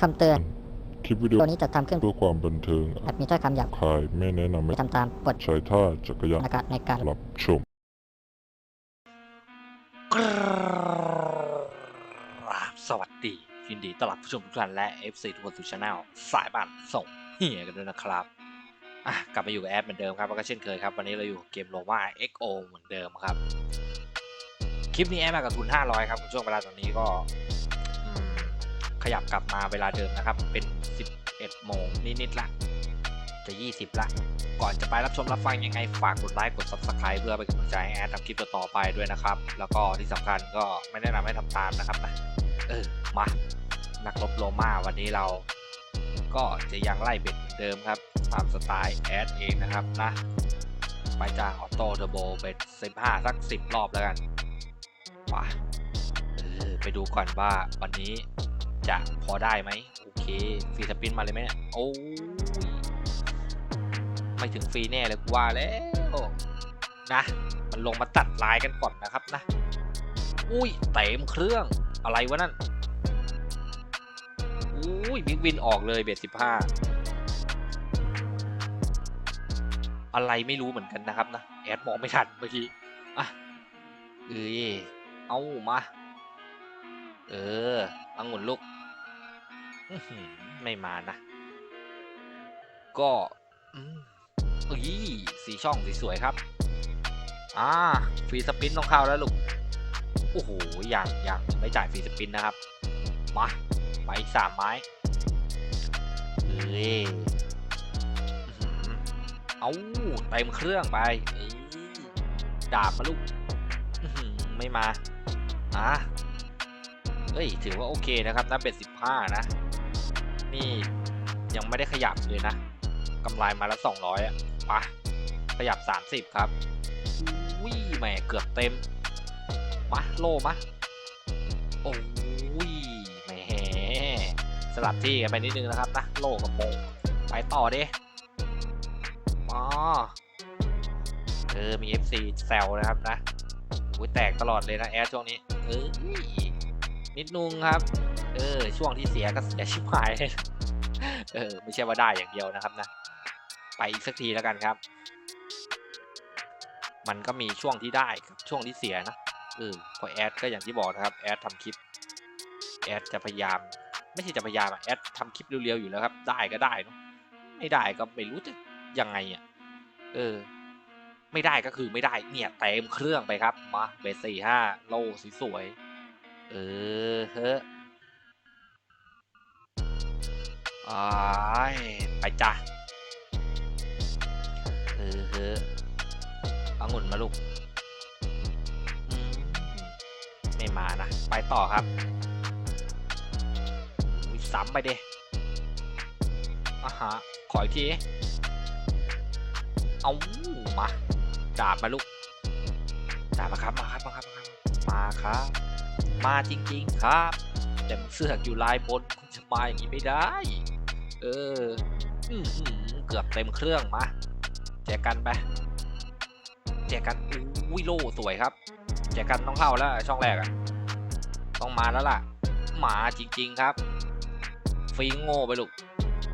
คำเตือน คลิปวิดีโอตัวนี้จะทำขึ้นเพื่อความบันเทิงอาจมีถ้อยคำหยาบคายไม่แนะนำให้ไม่ทำตามบทใช้ท่าจักรยานในการในการรับชม ครับสวัสดียินดีต้อนรับผู้ชมทุกท่านและ FC ทุกคนสู่ช anel สายบ้านส่งเฮียกันด้วยนะครับ อะกลับมาอยู่กับแอดเหมือนเดิมครับแล้วก็เช่นเคยครับ วันนี้เราอยู่เกมโลมา XO เหมือนเดิมครับ คลิปนี้แอดมากับทุน 500 ครับช่วงเวลาตอนนี้ก็ขยับกลับมาเวลาเดิมนะครับ เป็น 11 โมงนิดๆละ จะ 20 ละ ก่อนจะไปรับชมรับฟังยังไง ฝากกดไลค์กด Subscribe เพื่อเป็นกำลังใจให้แอดทำคลิปต่อไปด้วยนะครับ แล้วก็ที่สำคัญก็ไม่แนะนำให้ทำตามนะครับนะเออมานักรบโลมาวันนี้เราก็จะยังไล่เบ็ดเหมือนเดิมครับ ตามสไตล์แอดเองนะครับนะ ไปจากออโต้เทอร์โบเบ็ด15สัก 10 รอบแล้วกันไปเออไปดูก่อนว่าวันนี้จะพอได้ไหมโอเคฟรีสปินมาเลยไหมโอ้ยไม่ถึงฟรีแน่เลยกูว่าแล้วนะ มันลงมาตัดลายกันก่อนนะครับนะ อุ้ยเต็มเครื่องอะไรวะนั่นอุ้ยบิ๊กวินออกเลยเบสสิบห้า อะไรไม่รู้เหมือนกันนะครับนะแอดมองไม่ทันเมื่อกี้อะเอ้ยเอามา เอออังุ่นลูกไม่มานะ ก็อืมเอ้ยสีช่องสีสวยครับ อ่าฟรีสปินต้องเข้าแล้วลูก โอ้โหอยังยังไม่จ่ายฟรีสปินนะครับ มาไปสามไม้เอ้ย เอาเต็มเครื่องไปดาบมาลูกไม่มาอะเฮ้ยถือว่าโอเคนะครับนะเป็นสิบห้านะ นี่ยังไม่ได้ขยับเลยนะกำไรมาแล้วสองร้อยอะปะขยับสามสิบครับวิ่แหมเกือบเต็มมาโลมาโอ้ยแหมสลับที่กันไปนิดนึงนะครับนะโลกับโมงไปต่อเดิ อ๋อเออ มี FC แซวนะครับนะอุ้ยแตกตลอดเลยนะแอร์ช่วงนี้ เออนิดนึงครับ เออ ช่วงที่เสียก็เสียชิบหาย เออ ไม่ใช่ว่าได้อย่างเดียวนะครับนะ ไปอีกสักทีแล้วกันครับ มันก็มีช่วงที่ได้กับช่วงที่เสียนะ เออ พอแอดก็อย่างที่บอกนะครับ แอดทำคลิป แอดจะพยายาม ไม่ใช่จะพยายามอะแอดทำคลิปเร็วๆอยู่แล้วครับ ได้ก็ได้เนอะไม่ได้ก็ไม่รู้จะ ยังไงอะเออ ไม่ได้ก็คือไม่ได้ เนี่ยเต็มเครื่องไปครับมาเบสสี่ห้าโลสีสวยเออเฮ้อยไปจ้ะเออเฮ้อเอางุ่นมาลูกไม่มานะ ไปต่อครับซ้ำไปเดิอะฮะ ขออีกที เอามาดาบมาลูกดาบมาครับมาครับมาครับมาครับมาครับ มาจริง ๆ ครับ แต่เสื้ออยู่ลายบนมึงจะมาอย่างนี้ไม่ได้ เอออือหือเกือบเต็มเครื่องมาแจกกันไปแจกกันอุ้ยโล่สวยครับแจกกันต้องเข้าแล้วช่องแรกอะต้องมาแล้วล่ะ มาจริง ๆครับ ฟรีโง่ไปลูก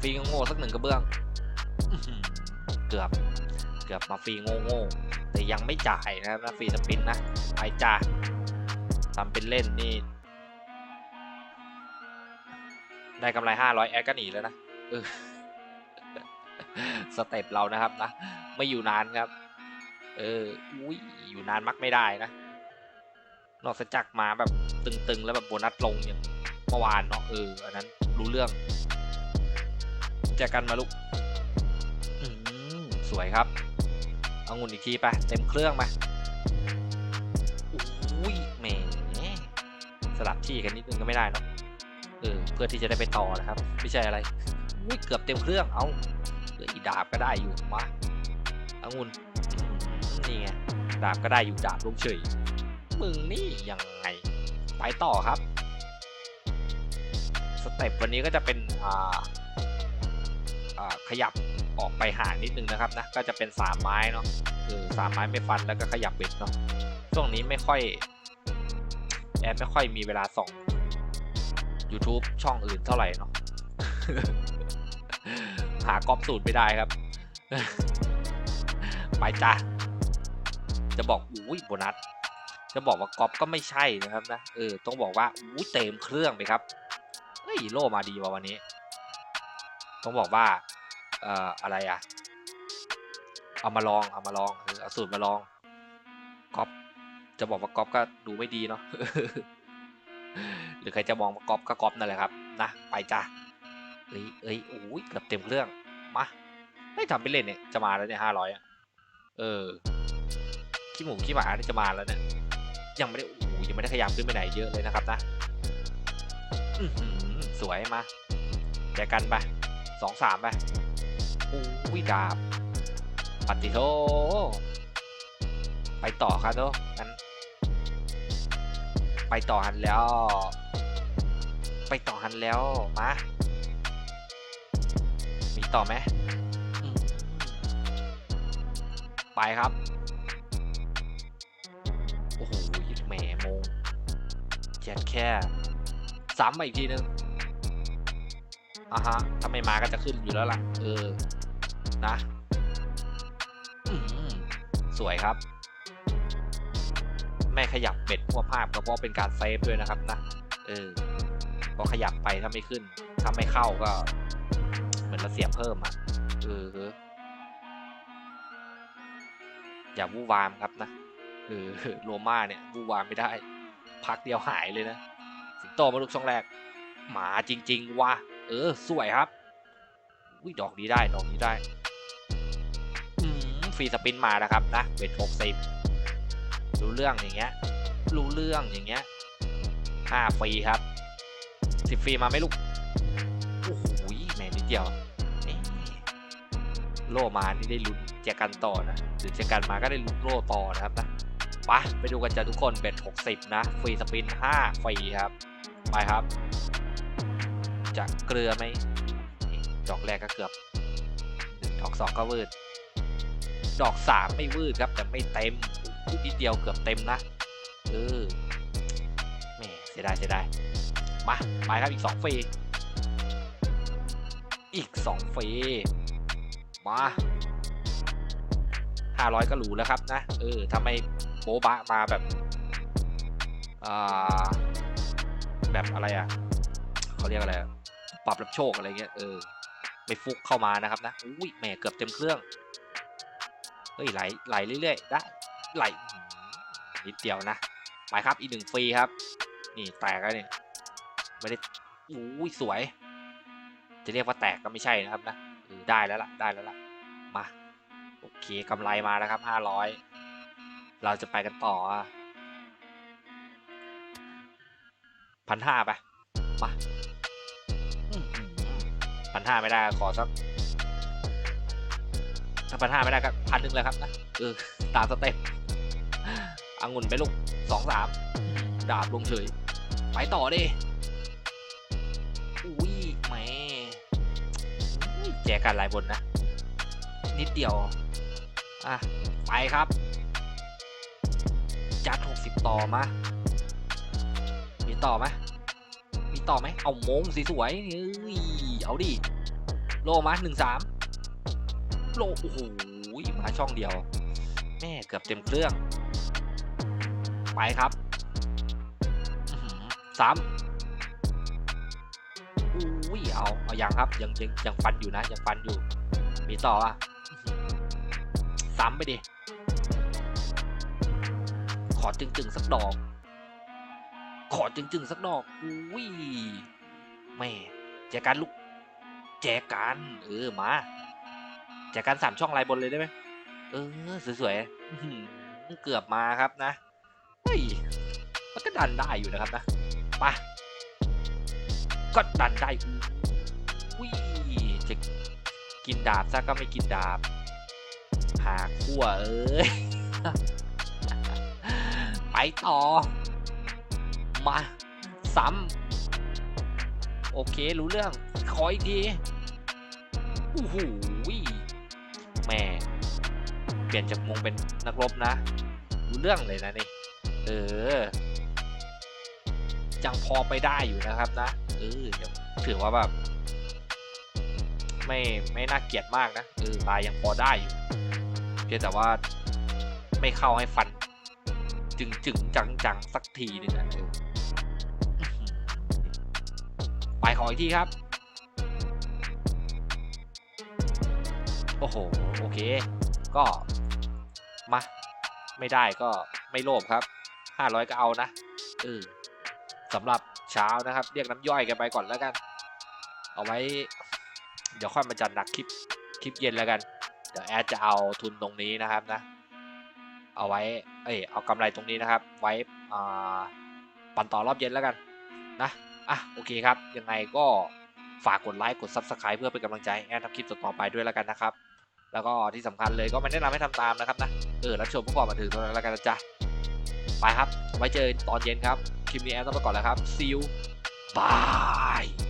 ฟรีโง่สักหนึ่งกระเบื้องเกือบ เกือบมาฟรีโง่โง่ๆแต่ยังไม่จ่ายนะครับนะฟรีสปินนะไปจ้าทำเป็นเล่นนี่ ได้กำไรห้าร้อยแอดก็หนีแล้วนะออสเต็ปเรานะครับนะ ไม่อยู่นานครับ เอออุ้ยอยู่นานมักไม่ได้นะ นอกจากมาแบบตึงๆ แล้วแบบโบนัสลงอย่างเมื่อวานเนาะเอออันนั้นรู้เรื่องแจกกันมาลูกสวยครับ เอางุ่นอีกทีไปเต็มเครื่องมาอุ้ยแหมสลับที่กันนิดนึงก็ไม่ได้เนาะเออเพื่อที่จะได้ไปต่อนะครับ ไม่ใช่อะไรอุ้ยเกือบเต็มเครื่องเอาเหลืออีดาบก็ได้อยู่มาเอางุ่นนี่ไงดาบก็ได้อยู่ดาบลงเฉยมึงนี่ยังไงไปต่อครับสเต็ปวันนี้ก็จะเป็นอ่าอ่าขยับ ออกไปห่างนิดนึงนะครับนะก็จะเป็นสามไม้เนาะเออสามไม้ไม่ฟันแล้วก็ขยับเบ็ดเนาะช่วงนี้ไม่ค่อยแอดไม่ค่อยมีเวลาส่อง YouTube ช่องอื่นเท่าไหร่เนาะหากอบสูตรไม่ได้ครับ ไปจ้าจะบอกอุ้ยโบนัสจะบอกว่ากอบก็ไม่ใช่นะครับนะเออต้องบอกว่าอุ้เต็มเครื่องไปครับเฮ้ยโลมาดีว่ะวันนี้ ต้องบอกว่า เอ่ออะไรอะ เอามาลองเอามาลองเอาสูตรมาลองก๊อปจะบอกว่าก๊อปก็ดูไม่ดีเนาะหรือใครจะมองว่าก๊อปก็ก๊อปนั่นแหละครับนะไปจ้ะเอ้ยเอ้ยโอ้ยเกือบเต็มเครื่องมาไม่ทำไปเล่นเนี่ยจะมาแล้วเนี่ยห้าร้อยอะเออขี้หมูขี้หมาเนี่ยจะมาแล้วเนี่ยยังไม่ได้โอ้ยังไม่ได้ขยับขึ้นไปไหนเยอะเลยนะครับนะสวยมาแจกกันไปสองสามไป อุ้ยดาบปฏิโทไปต่อครับทุกงั้นไปต่อหันแล้ว ไปต่อหันแล้วมามีต่อไหมไปครับ โอ้โหแหมมงเจ็ดแค่ซ้ำมาอีกทีนึง อะฮะถ้าไม่มาก็จะขึ้นอยู่แล้วล่ะ เออ นะสวยครับ ไม่ขยับเบ็ดพวกภาพก็เพราะเป็นการเซฟด้วยนะครับนะ เออพอขยับไปถ้าไม่ขึ้น ถ้าไม่เข้าก็ เหมือนเราเสียเพิ่มอะ เออเอย่าวู่วามครับนะเออโรม่าเนี่ยวู่วามไม่ได้ พักเดียวหายเลยนะ สิงโตมาลูกช่องแรก หมาจริง ๆ ว่ะ เออ สวยครับอุ้ยดอกนี้ได้ ดอกนี้ได้อืมฟรีสปินมานะครับนะเวทหกสิบรู้เรื่องอย่างเงี้ย รู้เรื่องอย่างเงี้ยห้าฟรีครับสิบฟรีมาไหมลูก โอ้โหแม่นิดเดียวเอ๊ะโล่มานี่ได้ลุ้นแจกันต่อนะหรือแจกันมาก็ได้ลุ้นโล่ต่อนะครับนะไปไปดูกันจ้ะทุกคนเบ็ดหกสิบนะ ฟรีสปินห้าฟรีครับ ไปครับ จะเกลือไหมดอกแรกก็เกือบ ดอกสองก็วืด ดอกสามไม่วืดครับแต่ไม่เต็มนิดเดียวเกือบเต็มนะเออแหมเสียดายเสียดายมาไปครับอีกสองฟรีอีกสองฟรีมาห้าร้อยก็หรูแล้วครับนะเออทำไมโบบะมาแบบอ่าแบบอะไรอะเขาเรียกอะไรอะ ปรับรับโชคอะไรเงี้ยเออไม่ฟุกเข้ามานะครับนะอุ้ยแหมเกือบเต็มเครื่องเฮ้ยไหลไหลเรื่อยๆได้ไหลอื้อหือนิดเดียวนะไปครับอีกหนึ่งฟรีครับ นี่แตกแล้วเนี่ยไม่ได้อุ้ยสวย จะเรียกว่าแตกก็ไม่ใช่นะครับนะได้แล้วล่ะได้แล้วล่ะมาโอเคกำไรมาแล้วครับห้าร้อยเราจะไปกันต่อพันห้าไปมา พันห้าไม่ได้ขอสักถ้าพันห้าไม่ได้ก็พันหนึ่งเลยครับนะเออตามสเต็ปองุ่นไปลูกสองสามดาบลงเฉย ไปต่อดิอุ้ยแหมแจกันหลายบนนะ นิดเดียว อะ ไปครับ จัดหกสิบต่อมา มีต่อไหม ต่อไหมเอาโมงสีสวยเฮ้ยเอาดิโลมาหนึ่งสามโลโอ้โหมาช่องเดียว แม่เกือบเต็มเครื่อง ไปครับสามอุ้ยเอาเอายังครับยังยังยังฟันอยู่นะยังฟันอยู่ มีต่ออะอื้อหือซ้ำไปดิขอจึงๆสักดอก ขอจึงๆสักดอกอุ้ยแม่แจกันลูก แจกันเออมา แจกันสามช่องลายบนเลยได้ไหมเออสวยๆเกือบมาครับนะเฮ้ยมันก็ดันได้อยู่นะครับนะไปก็ดันได้อุ้ยจะกินดาบซะก็ไม่กินดาบหาขั้วเอ้ยไปต่อ มาซ้ำโอเครู้เรื่อง ขออีกทีโอ้โหแม่เปลี่ยนจากมงเป็นนักรบนะ รู้เรื่องเลยนะนี่เออยังพอไปได้อยู่นะครับนะเออถือว่าแบบไม่ไม่น่าเกลียดมากนะเออลายยังพอได้อยู่เพียงแต่ว่าไม่เข้าให้ฟัน จึงจึงจังจังสักทีนึงนะเออ ไปขออีกทีครับ โอ้โห โอเค ก็ มา ไม่ได้ก็ไม่โลภครับ 500 ก็เอานะเออสำหรับเช้านะครับ เรียกน้ำย่อยกันไปก่อนแล้วกัน เอาไว้ เดี๋ยวค่อยมาจัดหนักคลิป คลิปเย็นแล้วกัน เดี๋ยวแอดจะเอาทุนตรงนี้นะครับนะ เอาไว้ เอ้ย เอากำไรตรงนี้นะครับ ไว้อ่าปันต่อรอบเย็นแล้วกันนะ อะโอเคครับ ยังไงก็ฝากกดไลค์กด Subscribe เพื่อเป็นกำลังใจแอนทำคลิปต่อไปด้วยแล้วกันนะครับ แล้วก็ที่สำคัญเลยก็ไม่แนะนำให้ทำตามนะครับนะเออรับชมเพื่อนมามบันเทิงนั้นแล้วกันนะจ๊ะไปครับ ไว้เจอตอนเย็นครับ คลิปนี้แอนต้องไปก่อนแล้วครับ see you bye